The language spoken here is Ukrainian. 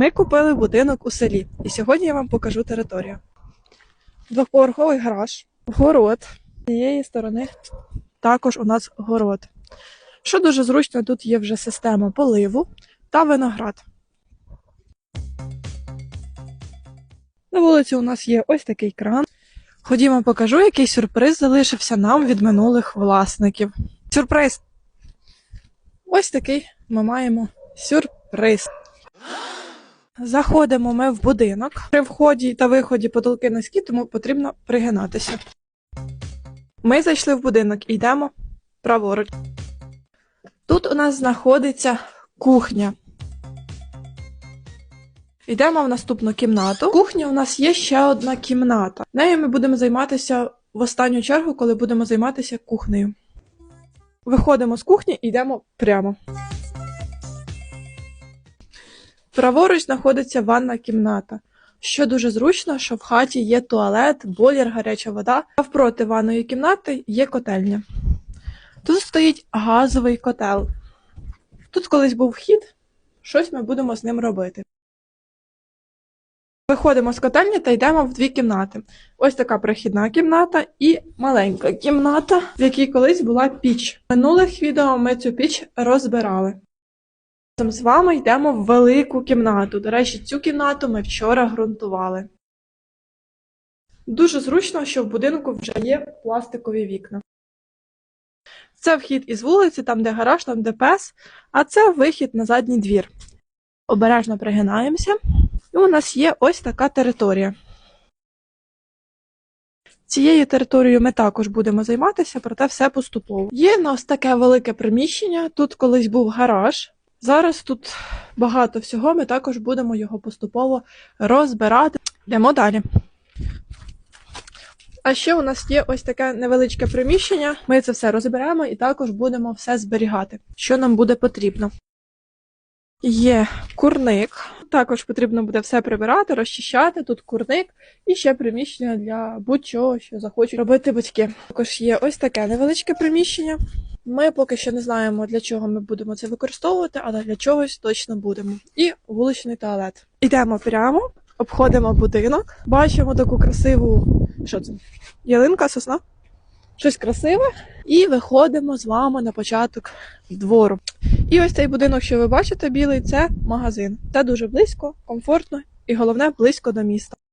Ми купили будинок у селі, і сьогодні я вам покажу територію. Двоповерховий гараж, город. З цієї сторони також у нас город. Що дуже зручно, тут є вже система поливу та виноград. На вулиці у нас є ось такий кран. Ходімо, покажу, який сюрприз залишився нам від минулих власників. Сюрприз! Ось такий ми маємо сюрприз. Заходимо ми в будинок. При вході та виході потолки низькі, тому потрібно пригинатися. Ми зайшли в будинок і йдемо праворуч. Тут у нас знаходиться кухня. Йдемо в наступну кімнату. В кухні у нас є ще одна кімната. Нею ми будемо займатися в останню чергу, коли будемо займатися кухнею. Виходимо з кухні і йдемо прямо. Праворуч знаходиться ванна кімната. Що дуже зручно, що в хаті є туалет, бойлер, гаряча вода, а впроти ванної кімнати є котельня. Тут стоїть газовий котел. Тут колись був вхід, щось ми будемо з ним робити. Виходимо з котельні та йдемо в дві кімнати. Ось така прохідна кімната і маленька кімната, в якій колись була піч. В минулих відео ми цю піч розбирали. Разом з вами йдемо в велику кімнату. До речі, цю кімнату ми вчора ґрунтували. Дуже зручно, що в будинку вже є пластикові вікна. Це вхід із вулиці, там де гараж, там де пес, а це вихід на задній двір. Обережно пригинаємося, і у нас є ось така територія. Цією територією ми також будемо займатися, проте все поступово. Є в нас таке велике приміщення, тут колись був гараж. Зараз тут багато всього, ми також будемо його поступово розбирати. Йдемо далі. А ще у нас є ось таке невеличке приміщення. Ми це все розберемо і також будемо все зберігати, що нам буде потрібно. Є курник. Також потрібно буде все прибирати, розчищати. Тут курник і ще приміщення для будь-чого, що захочуть робити батьки. Також є ось таке невеличке приміщення. Ми поки що не знаємо, для чого ми будемо це використовувати, але для чогось точно будемо. І вуличний туалет. Йдемо прямо, обходимо будинок, бачимо таку красиву. Що це? Ялинка, сосна? Щось красиве. І виходимо з вами на початок двору. І ось цей будинок, що ви бачите, білий, це магазин. Це дуже близько, комфортно і головне близько до міста.